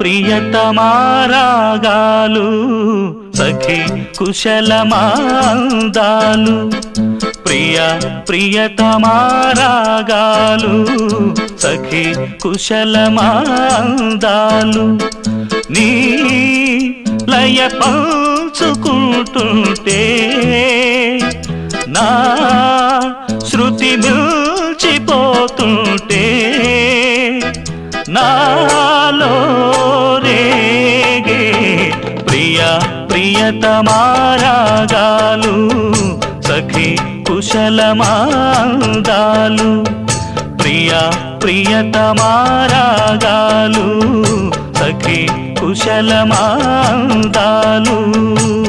ప్రియతమారాగాలు సఖి కుశలమాందాలు. ప్రియ ప్రియతమారాగాలు సఖి కుశలమాందాలు. నీ లయ పంచుకుంటుంటే నా శృతి మిల్చిపోతుంటే నాలో రేగే ప్రియ ప్రియతమారాగాలు సఖి కుశలమాందాలు. ప్రియ ప్రియతమారాగాలు సఖి కుశలమాందాలు.